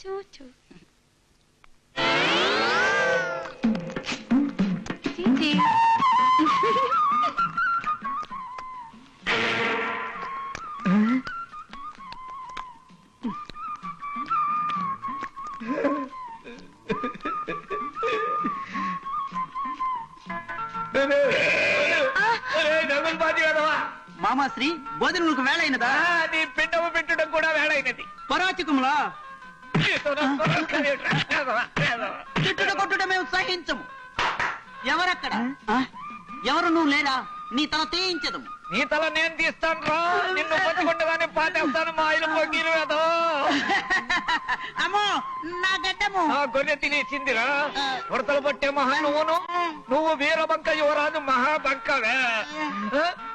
చూ చూ చీచీ. మామా శ్రీ భోజనములకు వేళ అయినదా? నీ పిండము పెట్టడం కూడా వేళైనది పరాచికములా? తిట్టుట కొట్టుట మేము సహించము. ఎవరక్కడ? ఎవరు నువ్వు లేరా నీ తల తీయించదు నీ తల నేను తీస్తాను రా. నిన్ను పట్టుకుండగానే పాటేస్తాను మా ఆయన పొగీలు వేదో. అమ్మో నా గడ్డము. ఆ గొర్రె తినేసిందిరా. ఉడతలు పట్టే మహా నువ్వును నువ్వు వీరబంక యువరాజు మహాబంకవే?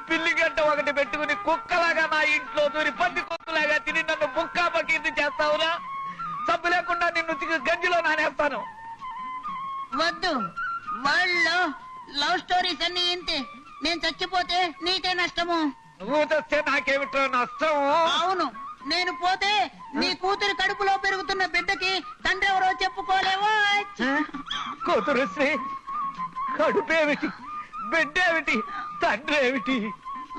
పిల్లి గడ్డ ఒకటి పెట్టుకుని కుక్కలాగా నా ఇంట్లో దూరి పంది కుక్కలాగా తిని నన్ను బుక్కా బకీర్తి చేస్తావురా? సబ్బు లేకుండా నిన్ను గంజిలో నానేస్తాను. వద్దు. వాళ్ళు లవ్ స్టోరీస్ అన్ని ఇంతే. నేను చచ్చిపోతే నీకే నష్టము. నువ్వు తెస్తే నాకేమిట్రా నష్టం అవును. నేను పోతే నీ కూతురి కడుపులో పెరుగుతున్న బిడ్డకి తండ్రి ఎవరో చెప్పుకోలేవో? కూతురు శ్రీ కడుపేమిటి? బిడ్డేమిటి? తండ్రి ఏమిటి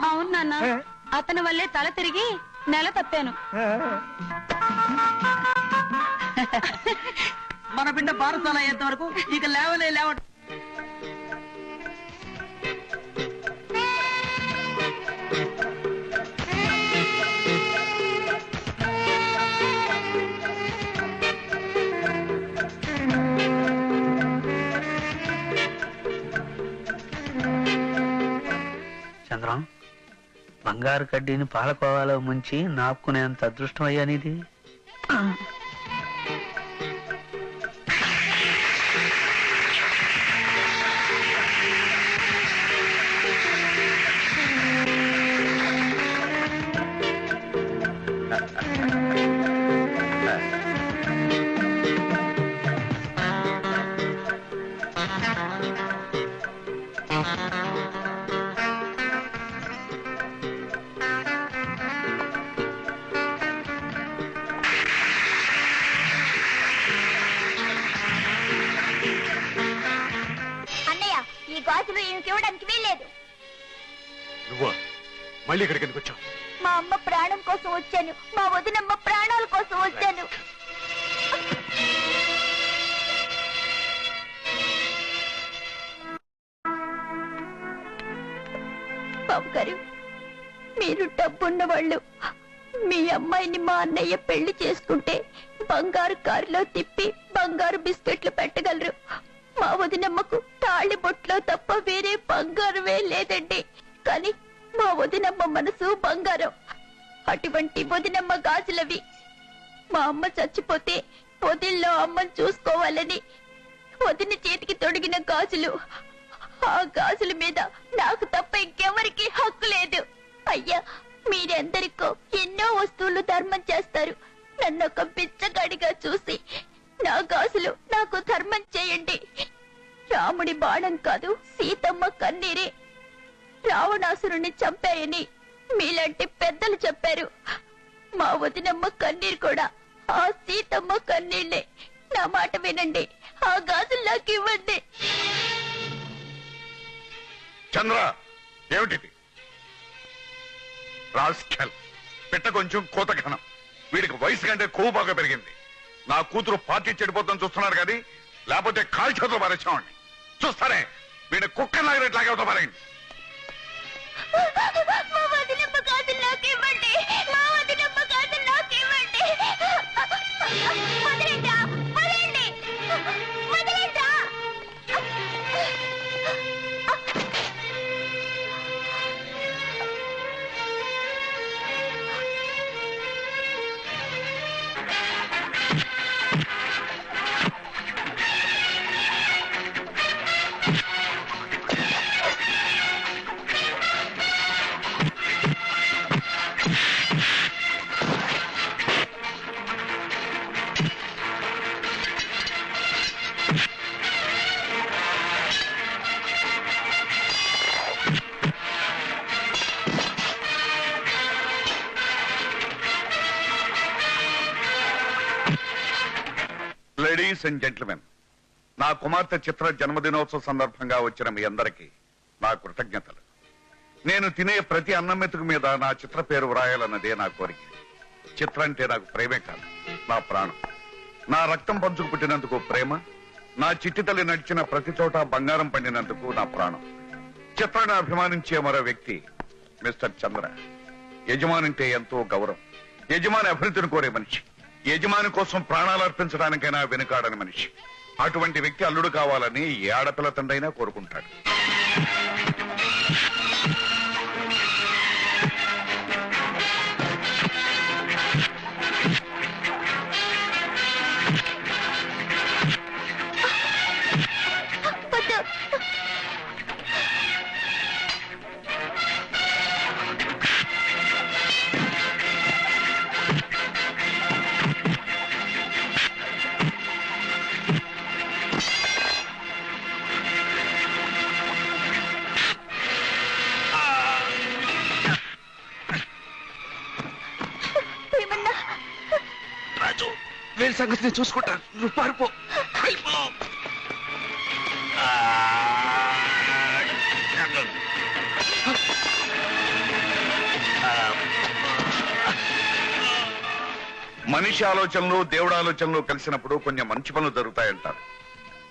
అవును నాన్న? అతని వల్లే తల తిరిగి నెల తప్పాను. మన బిడ్డ బారసాల అయ్యేంత వరకు ఇక లేవలే లేవ చంద్రం బంగారు కడ్డీని పాలకోవాలో ముంచి నాపుకునేంత అదృష్టం అయ్యా ఈ గాజులు ఈమెకి ఇవ్వడానికి వీల్లేదు. నువ్వా? మళ్ళీ ఇక్కడికి ఎందుకు వచ్చావు? మా అమ్మ ప్రాణం కోసం వచ్చాను. మా వదినమ్మ ప్రాణాల కోసం వచ్చాను. బాబు గారు మీరు డబ్బున్న వాళ్ళు మీ అమ్మాయిని మా అన్నయ్య పెళ్ళి చేసుకుంటే బంగారు కారులో తిప్పి బంగారు బిస్కెట్లు పెట్టగలరు. నాలో తప్ప వేరే బంగారమే లేదండి. కానీ మా వదినమ్మ మనసు బంగారం. అటువంటి వదినమ్మ గాజులవి. మా అమ్మ చచ్చిపోతే పొదిల్లో అమ్మని చూసుకోవాలని వదిన చేతికి తొడిగిన గాజులు. ఆ గాజుల మీద నాకు తప్ప ఇంకెవరికి హక్కు లేదు. అయ్యా మీరెందరికో ఎన్నో వస్తువులు ధర్మం చేస్తారు. నన్ను ఒక బిచ్చగాడిగా చూసి నా గాజులు నాకు ధర్మం చేయండి. రాముడి బాణం కాదు సీతమ్మ కన్నీరే. రావణాసురుణ్ణి చంపాయని మీలాంటి పెద్దలు చెప్పారు. మా వదినమ్మ కన్నీరు కూడా. ఆ సీతమ్మ కన్నీళ్ళే నా మాట వినండి. ఆ గాజులు నాకు ఇవ్వండి. చంద్ర ఏమిటిది? రాస్కల్ పిట్ట కొంచెం కోత ఘనం. వీడికి వయసు కంటే కొవ్వు బాగా పెరిగింది. నా కూతురు పార్టీ చెడిపోతాం చూస్తున్నారు కానీ లేకపోతే కాల్చేతులు పారేసామండి చూస్తారే వీడు కుక్క లాగినట్లాగే అవుతా Thank you. అండ్ జెంట్మెన్ నా కుమార్తె చిత్ర జన్మదినోత్సవ సందర్భంగా వచ్చిన మీ అందరికీ నా కృతజ్ఞతలు. నేను తినే ప్రతి అన్నం మెతుకు మీద నా చిత్ర పేరు వ్రాయాలన్నదే నా కోరిక. చిత్ర అంటే నాకు ప్రేమే కాదు నా ప్రాణం. నా రక్తం పంచుకు పుట్టినందుకు ప్రేమ నా చిట్టి తల్లి నడిచిన ప్రతి చోట బంగారం పండినందుకు నా ప్రాణం. చిత్రాన్ని అభిమానించే మరో వ్యక్తి మిస్టర్ చంద్ర యజమానంటే ఎంతో గౌరవం. యజమాని అభివృద్ధిని కోరే మనిషి. యజమాని కోసం ప్రాణాలు అర్పించడానికైనా వెనుకాడని మనిషి. అటువంటి వ్యక్తి అల్లుడు కావాలని ఏ ఆడపిల్ల తండ్రైనా కోరుకుంటాడు. సంగతి నేను చూసుకుంటా నువ్వు పారిపో. మనిషి ఆలోచనలు దేవుడు ఆలోచనలు కలిసినప్పుడు కొన్ని మంచి పనులు జరుగుతాయంటారు.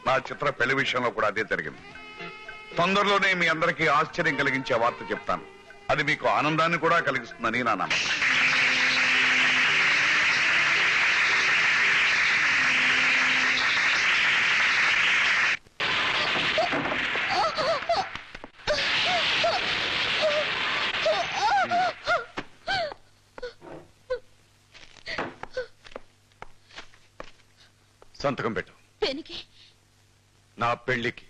నా చిత్ర పెళ్ళి విషయంలో కూడా అదే జరిగింది. తొందరలోనే మీ అందరికీ ఆశ్చర్యం కలిగించే వార్త చెప్తాను. అది మీకు ఆనందాన్ని కూడా కలిగిస్తుందని నా నమ్మకం. సంతకం పెట్టు. దేనికి నా పెళ్ళికి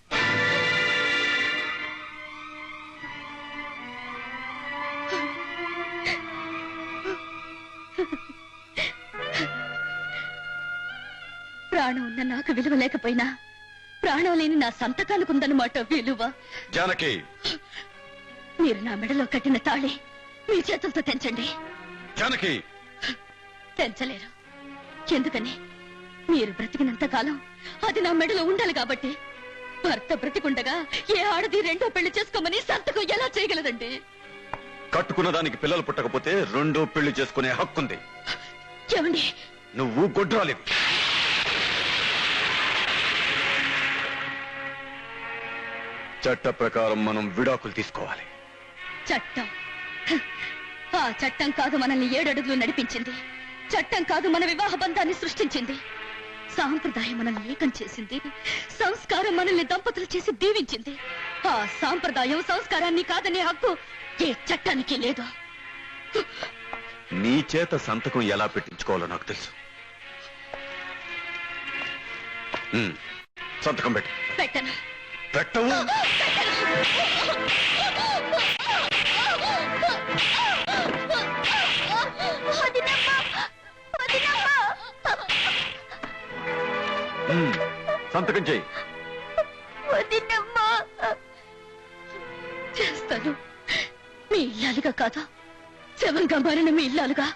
ప్రాణం ఉన్న నాకు విలువ లేకపోయినా ప్రాణం లేని నా సంతకానికి ఉందన్నమాట విలువ. జానకి. మీరు నా మెడలో కట్టిన తాళి మీ చేతులతో తెంచండి. జానకి. తెంచలేరు. ఎందుకని? మీరు బ్రతికినంత కాలం అది నా మెడలో ఉండాలి కాబట్టి. భర్త బ్రతికుండగా ఏ ఆడది రెండో పెళ్ళి చేసుకోమని సంతకం ఎలా చేయగలదండి? కట్టుకున్న దానికి పిల్లలు పుట్టకపోతే రెండో పెళ్ళి చేసుకునే హక్కుంది ఏమండి? నువ్వు గొడ్రాలివి. చట్ట ప్రకారం మనం విడాకులు తీసుకోవాలి. చట్టం. హ, ఆ చట్టం కాదు మనల్ని ఏడడుగులు నడిపించింది. చట్టం కాదు మన వివాహ బంధాన్ని సృష్టించింది. సాంప్రదాయం మనల్ని ఏకం చేసింది. సంస్కారం మనల్ని దంపతులు చేసి దీవించింది. ఆ సాంప్రదాయం సంస్కారాన్ని కాదనే హక్కు ఏ చట్టానికి లేదు. నీ చేత సంతకం ఎలా పెట్టించుకోవాలో నాకు తెలుసు. ఉమ్, సంతకం పెట్టు. పెట్టను. పెట్టవు. సంతకం చెయ్యి చేస్తాను. మీ ఇల్లాలుగా కాదా? శవంగా మారిన మీ ఇల్లాలుగా.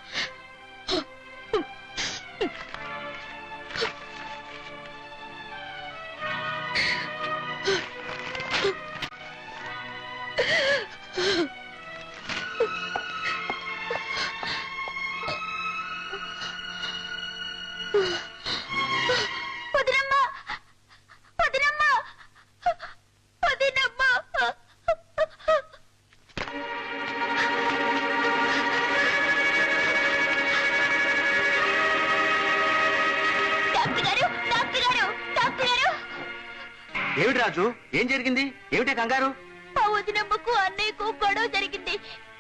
రాజు ఏం జరిగింది? ఏమిటే కంగారు? మా వదినమ్మకు అన్నయ్యకు గొడవ జరిగింది.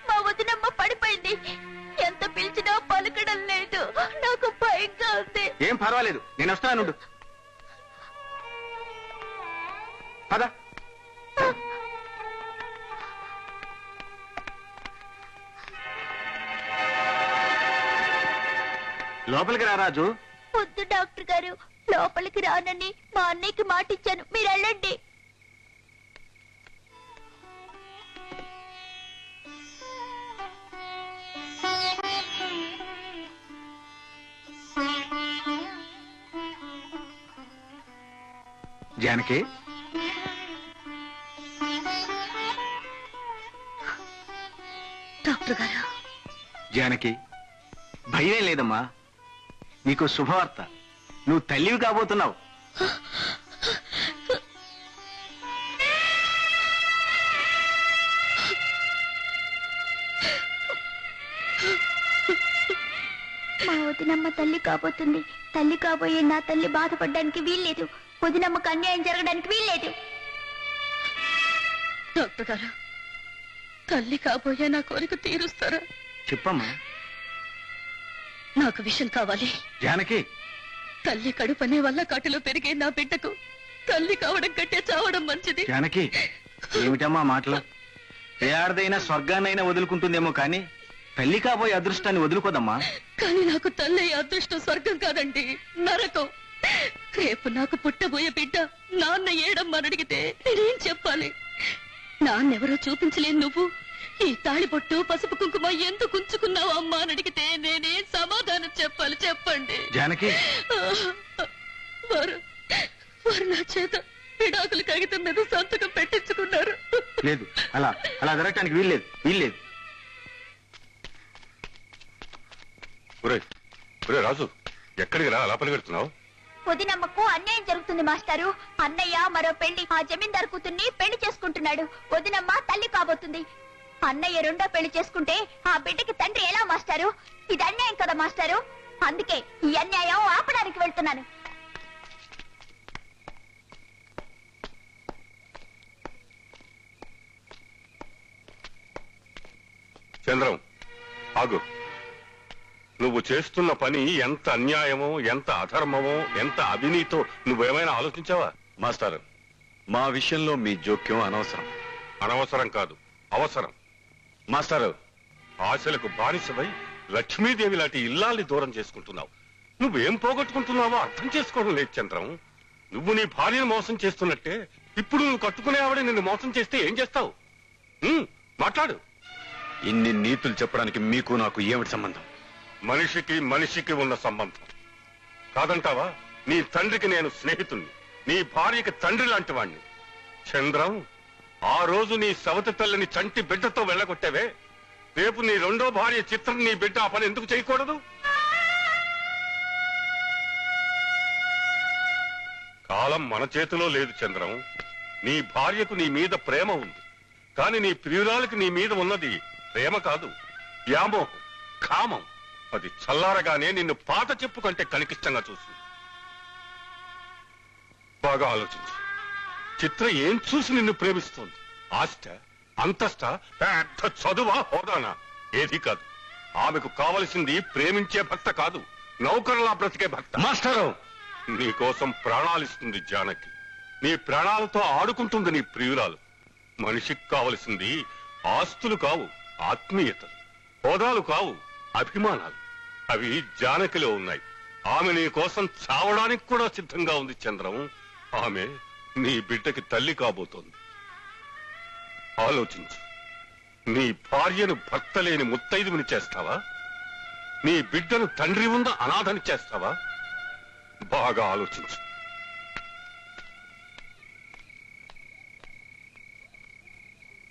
మా వదినమ్మ పడిపోయింది. ఎంత పిలిచినా పలకడం లేదు. నాకు భయంగా ఉంది. ఏం పర్వాలేదు. నేను వస్తానుండు పద. లోపలికి రా రాజు. వద్దు డాక్టర్ గారు. లోపలికి రానని మా అన్నయ్యకి మాట ఇచ్చాను మీరు వెళ్ళండి. జానకి? డాక్టర్ గారు. జానకి భయమే లేదమ్మా. నీకు శుభవార్త. నువ్వు తల్లివి కాబోతున్నావు. మా వదినమ్మ తల్లి కాబోతుంది. తల్లి కాబోయే నా తల్లి బాధపడడానికి వీల్లేదు. వదినమ్మకు అన్యాయం జరగడానికి వీల్లేదు. డాక్టర్ గారు తల్లి కాబోయే నా కోరిక తీరుస్తారా? చెప్పమ్మా. నాకు విషయం కావాలి. జానకి తల్లి కడుపనే వల్ల కాటిలో పెరిగే నా బిడ్డకు తల్లి కావడం కంటే చావడం మంచిది. జానకి ఏమిటమ్మా మాటలు? ఏ ఆడదైనా స్వర్గాన్నైనా వదులుకుంటుందేమో కానీ తల్లి కాబోయే అదృష్టాన్ని వదులుకోదమ్మా. కానీ నాకు తల్లి అదృష్టం స్వర్గం కాదండి నరకం. రేపు నాకు పుట్టబోయే బిడ్డ నాన్న ఏడమ్మని అడిగితే నేనేం చెప్పాలి? నాన్నెవరో చూపించలేను నువ్వు. ఈ తాళిబొట్టు పసుపు కుంకుమ ఎందుకు ఉంచుకున్నావు అమ్మా అని అడిగితే నేనేం సమాధానం చెప్పాలి. చెప్పండి. జానకి. వారు వారు నా చేత విడాకులు కాగితం మీద సంతకం పెట్టించుకున్నారు. లేదు అలా అలా జరగటానికి వీల్లేదు వీల్లేదు. ఒరే ఒరే రాజు ఎక్కడికి రా అలా పరిగెడుతున్నావు వదినమ్మకు అన్యాయం జరుగుతుంది మాస్టారు. అన్నయ్య మరో పెళ్ళి ఆ జమీందారు కూతుర్ని పెళ్ళి చేసుకుంటున్నాడు. వదినమ్మ తల్లి కాబోతుంది. అన్నయ్య రెండో పెళ్ళి చేసుకుంటే ఆ బిడ్డకి తండ్రి ఎలా మాస్టారు? ఇది అన్యాయం కదా మాస్టారు? అందుకే ఈ అన్యాయం ఆపడానికి వెళ్తున్నాను. చంద్రం ఆగు. నువ్వు చేస్తున్న పని ఎంత అన్యాయమో ఎంత అధర్మమో ఎంత అవినీతో నువ్వేమైనా ఆలోచించావా? మాస్టర్ మా విషయంలో మీ జోక్యం అనవసరం. అనవసరం కాదు అవసరం. మాస్టర్. ఆశలకు బానిసవై లక్ష్మీదేవి లాంటి ఇల్లాల్ని దూరం చేసుకుంటున్నావు. నువ్వేం పోగొట్టుకుంటున్నావో అర్థం చేసుకోవడం లేదు చంద్రం. నువ్వు నీ భార్యను మోసం చేస్తున్నట్టే ఇప్పుడు నువ్వు కట్టుకునే ఆవిడ నిన్ను మోసం చేస్తే ఏం చేస్తావు? మాట్లాడు. ఇన్ని నీతులు చెప్పడానికి మీకు నాకు ఏమిటి సంబంధం? మనిషికి మనిషికి ఉన్న సంబంధం. కాదంటావా? నీ తండ్రికి నేను స్నేహితుణ్ణి. నీ భార్యకి తండ్రి లాంటి వాణ్ణి. చంద్రం ఆ రోజు నీ సవతి తల్లిని చంటి బిడ్డతో వెళ్ళగొట్టావే? రేపు నీ రెండో భార్య చిత్రం నీ బిడ్డ ఆ పని ఎందుకు చేయకూడదు? కాలం మన చేతిలో లేదు చంద్రం. నీ భార్యకు నీ మీద ప్రేమ ఉంది. కాని నీ ప్రియురాలకి నీ మీద ఉన్నది ప్రేమ కాదు. వ్యామోహం కామం. అది చల్లారగానే నిన్ను పాత చెప్పు కంటే కనికిష్టంగా చూస్తుంది. బాగా ఆలోచించు. చిత్ర ఏం చూసి నిన్ను ప్రేమిస్తోంది? ఆస్ట అంతస్ట పెద్ద చదువా హోదానా? ఏది కాదు. ఆమెకు కావలసింది ప్రేమించే భక్త కాదు. నౌకరులా బ్రతికే భక్త. మాస్టరు! నీకోసం ప్రాణాలిస్తుంది జానకి. నీ ప్రాణాలతో ఆడుకుంటుంది నీ ప్రియురాలు. మనిషికి కావలసింది ఆస్తులు కావు ఆత్మీయతలు. హోదాలు కావు అభిమానాలు. అవి జానకిలో ఉన్నాయి. ఆమె నీ కోసం చావడానికి కూడా సిద్ధంగా ఉంది చంద్రం. ఆమె నీ బిడ్డకి తల్లి కాబోతోంది. ఆలోచించు. నీ భార్యను భర్త లేని ముత్తైదువుని చేస్తావా? నీ బిడ్డను తండ్రి ఉన్న అనాథని చేస్తావా? బాగా ఆలోచించు.